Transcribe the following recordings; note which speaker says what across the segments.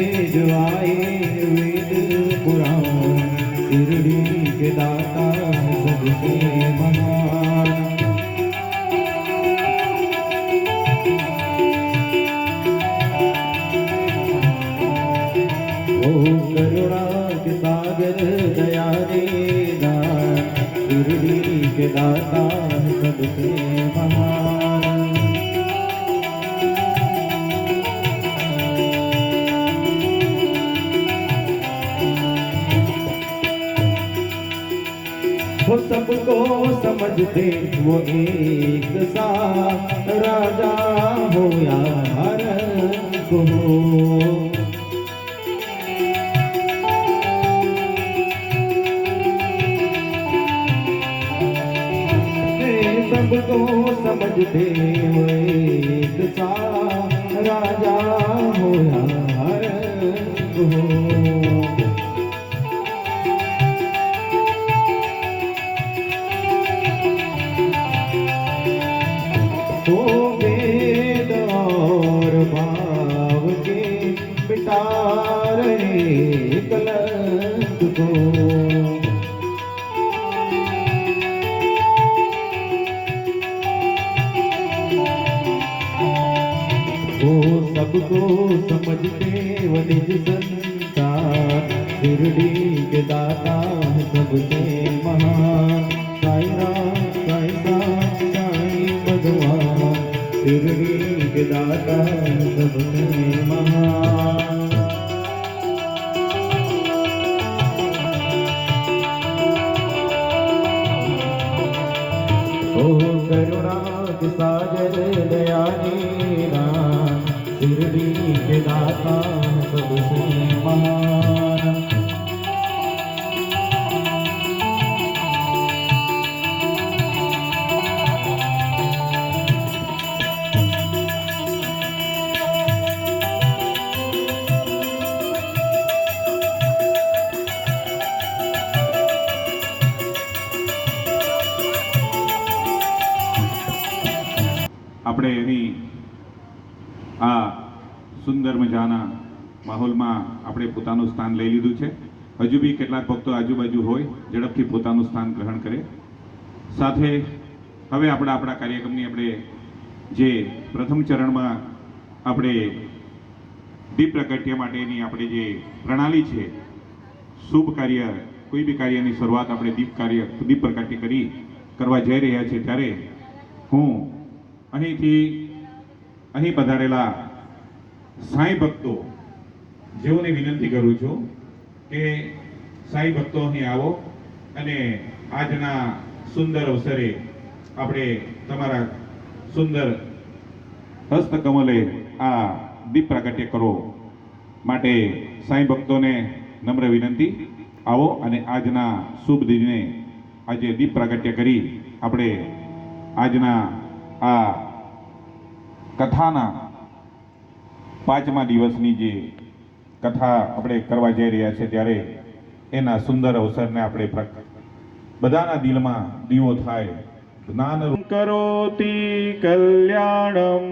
Speaker 1: जवाए वेद पुराण शिरडी के दाता सबसे महान ओ करुणा के सागर दया दान शिरडी के दाता सबसे महान सबको समझते वो एक सा राजा हो या रंग हो वे सबको समझते वो एक सा राजा हो या रंग वो सबको समझते वो निज संसार शिरडी के दाता है सबसे महान साई राम साई साई साई भगवान शिरडी के दाता है दयानी राम शिरडी के दाता सबसे महान
Speaker 2: સુંદર મજાના માહોલમાં આપણે પોતાનું સ્થાન લઈ લીધું છે. હજુ બી કેટલાક ભક્તો આજુબાજુ હોય, ઝડપથી પોતાનું સ્થાન ગ્રહણ કરે. સાથે હવે આપણે આપણા કાર્યક્રમની આપણે જે પ્રથમ ચરણમાં આપણે દીપ પ્રગટ્ય માટેની આપણે જે પ્રણાલી છે, શુભ કાર્ય, કોઈ બી કાર્યની શરૂઆત આપણે દીપ કાર્ય, દીપ પ્રગટ્ય કરી કરવા જઈ રહ્યા છીએ ત્યારે હું અહીંથી અહીં પધારેલા સાંઈ ભક્તો, જેઓને વિનંતી કરું છું કે સાંઈ ભક્તો અહીં આવો અને આજના સુંદર અવસરે આપણે તમારા સુંદર હસ્તકમલે આ દીપ પ્રાગટ્ય કરો માટે સાંઈ ભક્તોને નમ્ર વિનંતી. આવો અને આજના શુભ દિને આજે દીપ પ્રાગટ્ય કરી આપણે આજના આ કથાના પાંચમા દિવસની જે કથા આપણે કરવા જઈ રહ્યા છે ત્યારે એના સુંદર અવસરને આપણે બધાના દિલમાં દીવો થાય. જ્ઞાન કરોતિ કલ્યાણમ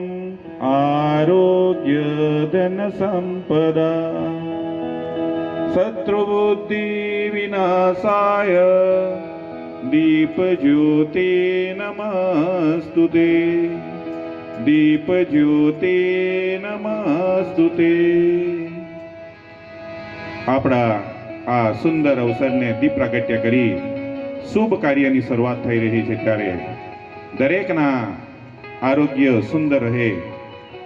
Speaker 2: આરોગ્ય ધન સંપદા. શત્રુબુદ્ધિ વિનાશાય દીપ જ્યોતિ નમસ્તુતે દીપ જ્યોતિ નમસ્તુતે આપણા આ સુંદર અવસરને દીપ પ્રાગટ્ય કરી શુભ કાર્યની શરૂઆત થઈ રહી છે ત્યારે દરેકના આરોગ્ય સુંદર રહે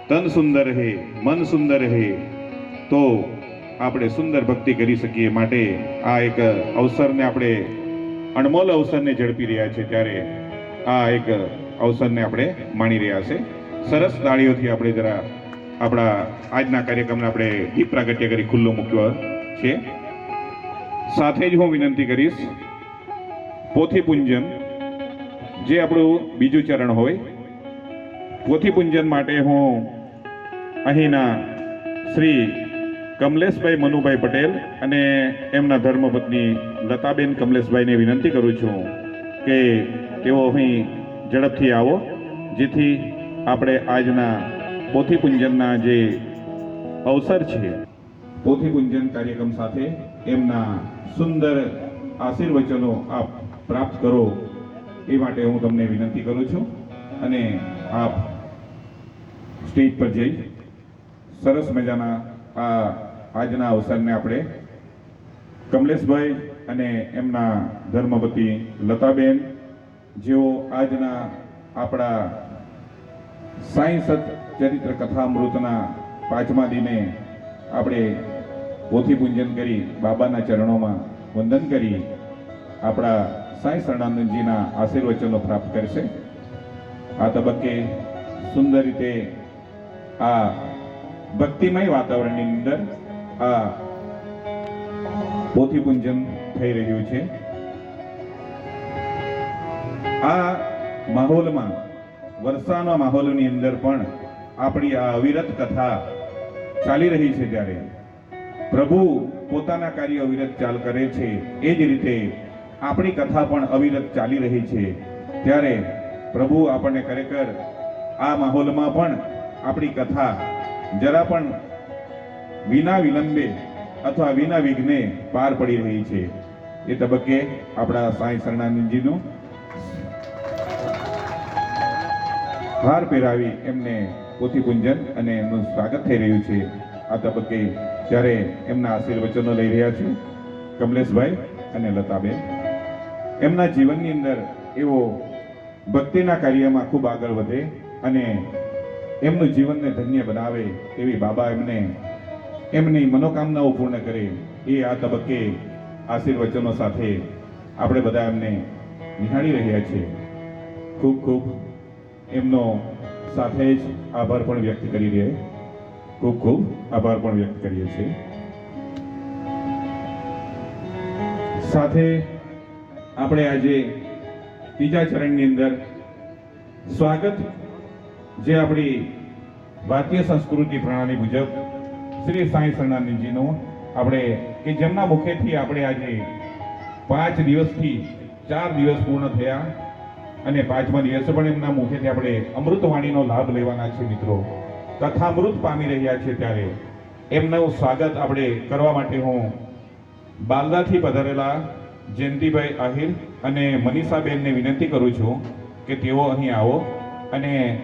Speaker 2: તન સુંદર રહે મન સુંદર રહે તો આપણે સુંદર ભક્તિ કરી શકીએ માટે આ એક અવસરને આપણે અણમોલ અવસરને ઝડપી રહ્યા છે ત્યારે આ એક અવસરને આપણે માણી રહ્યા છે સરસ તાળીઓથી આપણે જરા આપણા આજના કાર્યક્રમને આપણે દીપ પ્રાગટ્ય કરી ખુલ્લો મૂક્યો છે. સાથે જ હું વિનંતી કરીશ પોથી પૂંજન જે આપણું બીજું ચરણ હોય પોથી પૂંજન માટે હું અહીંના શ્રી કમલેશભાઈ મનુભાઈ પટેલ અને એમના ધર્મપત્ની લતાબેન કમલેશભાઈને વિનંતી કરું છું કે તેઓ અહીં ઝડપથી આવો, જેથી આપણે આજના પોથી પૂંજનના જે અવસર છે પોથી પૂંજન કાર્યક્રમ સાથે એમના સુંદર આશીર્વચનો આપ પ્રાપ્ત કરો એ માટે હું તમને વિનંતી કરું છું અને આપ સ્ટેજ પર જઈ સરસ મજાના આ આજના અવસરને આપણે કમલેશભાઈ અને એમના ધર્મપતિ લતાબેન જેઓ આજના આપણા સાંઈ સત ચરિત્ર કથામૃતના પાંચમા દિને આપણે પોથી પૂજન કરી બાબાના ચરણોમાં વંદન કરી આપણા સાંઈ શરણાનંદજીના આશીર્વચનો પ્રાપ્ત કરશે. આ તબક્કે સુંદર રીતે આ ભક્તિમય વાતાવરણની અંદર આ પોથી પૂજન થઈ રહ્યું છે. આ માહોલમાં વર્ષાના માહોલની અંદર પણ આપણી આ અવિરત કથા ચાલી રહી છે ત્યારે પ્રભુ પોતાના કાર્ય અવિરત ચાલ કરે છે, એ જ રીતે આપણી કથા પણ અવિરત ચાલી રહી છે. ત્યારે પ્રભુ આપણને ખરેખર આ માહોલમાં પણ આપણી કથા જરા પણ વિના વિલંબે અથવા વિના વિઘ્ને પાર પડી રહી છે. એ તબક્કે આપણા સાંઈ શરણાનંદજીનું હાર પહેરાવી એમને પોથી પૂંજન અને એમનું સ્વાગત થઈ રહ્યું છે. આ તબક્કે જ્યારે એમના આશીર્વચનો લઈ રહ્યા છે, કમલેશભાઈ અને લતાબેન, એમના જીવનની અંદર એવો ભક્તિના કાર્યમાં ખૂબ આગળ વધે અને એમનું જીવનને ધન્ય બનાવે એવી બાબા એમને, એમની મનોકામનાઓ પૂર્ણ કરે એ આ તબક્કે આશીર્વચનો સાથે આપણે બધા એમને નિહાળી રહ્યા છીએ. ખૂબ ખૂબ એમનો સાથે જ આભાર પણ વ્યક્ત કરી રહ્યા ખૂબ ખૂબ આભાર પણ વ્યક્ત કરીએ છીએ. સાથે આપણે આજે ત્રીજા ચરણની અંદર સ્વાગત જે આપણી ભારતીય સંસ્કૃતિ પ્રણાલી મુજબ શ્રી સાંઈ શરણાનંદજીનું આપણે કે જેમના મુખેથી આપણે આજે પાંચ દિવસથી ચાર દિવસ પૂર્ણ થયા. અને પાંચમા દિવસે પણ એમના મુખેથી આપણે અમૃતવાણીનો લાભ લેવાના છે મિત્રો. કથામૃત પામી રહ્યા છે ત્યારે. એમનું સ્વાગત આપણે કરવા માટે હું બાલદાથી પધારેલા જયંતિભાઈ આહિર અને મનીષાબેનને વિનંતી કરું છું કે તેઓ અહીં આવો અને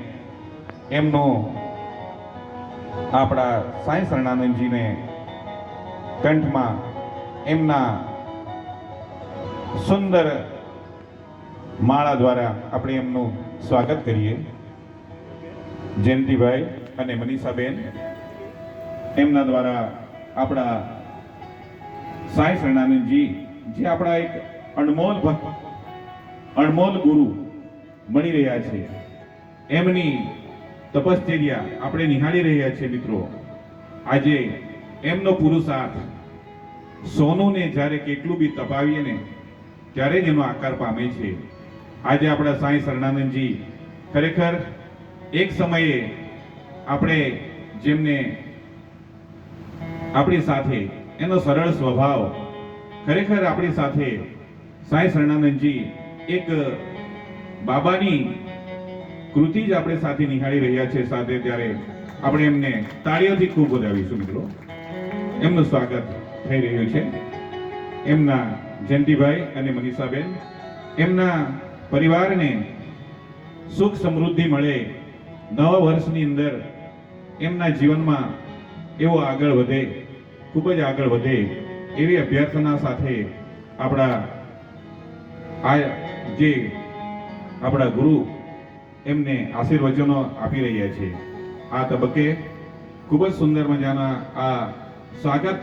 Speaker 2: એમનો આપણા સાંઈ શરણાનંદજીને કંઠમાં એમના સુંદર માળા દ્વારા આપણે એમનું સ્વાગત કરીએ. જયંતિભાઈ અને મનીષાબેન, એમના દ્વારા આપણા સાંઈ શરણાનંદજી, જે આપણા એક અણમોલ ભક્ત, અણમોલ ગુરુ મળી રહ્યા છે. એમની તપશ્ચર્યા આપણે નિહાળી રહ્યા છીએ મિત્રો. આજે એમનો પુરુષાર્થ સોનુને જ્યારે કેટલું બી તપાવીએ ને, ત્યારે જ એનો આકાર પામે છે. આજે આપણા સાંઈ શરણાનંદજી ખરેખર એક સમયે આપણે જેમને આપણી સાથે એનો સરળ સ્વભાવ ખરેખર આપણી સાથે સાંઈ શરણાનંદજી એક બાબાની કૃતિ જ આપણે સાથે નિહાળી રહ્યા છે સાથે ત્યારે આપણે એમને તાળીઓથી ખૂબ વધાવીશું મિત્રો. એમનું સ્વાગત થઈ રહ્યું છે. એમના જયંતિભાઈ અને મનીષાબેન, એમના પરિવારને સુખ સમૃદ્ધિ મળે નવા વર્ષની અંદર એમના જીવનમાં એવો આગળ વધે, ખૂબ જ આગળ વધે એવી અભ્યર્થના સાથે આપણા આ જે આપણા ગુરુ એમને આશીર્વચનો આપી રહ્યા છે. આ તબક્કે ખૂબ જ સુંદર મજાના આ સ્વાગત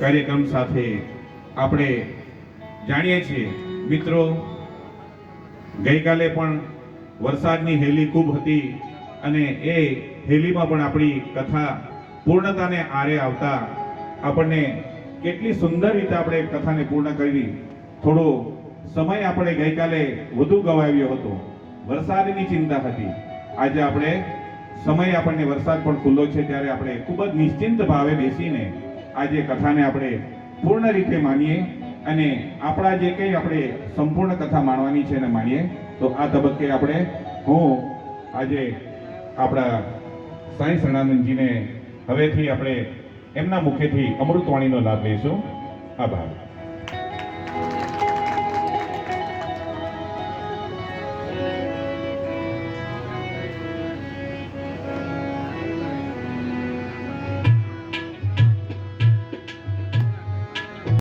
Speaker 2: કાર્યક્રમ સાથે આપણે જાણીએ છીએ. મિત્રો ગઈકાલે પણ વરસાદની હેલી ખૂબ હતી અને એ હેલીમાં પણ આપણી કથા પૂર્ણતાને આરે આવતા આપણને કેટલી સુંદર રીતે આપણે કથાને પૂર્ણ કરી. થોડો સમય આપણે ગઈકાલે વધુ ગવાવ્યો હતો. વરસાદની ચિંતા હતી. આજે આપણે સમય આપણને વરસાદ પણ ખુલ્લો છે ત્યારે આપણે ખૂબ જ નિશ્ચિંત ભાવે બેસીને આજે કથાને આપણે પૂર્ણ રીતે માનીએ. અને આપણા જે કંઈ આપણે સંપૂર્ણ કથા માણવાની છે એને માનીએ, તો આ તબક્કે આપણે હું આજે આપણા સાંઈ શરણાનંદજીને હવેથી આપણે એમના મુખેથી અમૃતવાણીનો લાભ લઈશું. આભાર.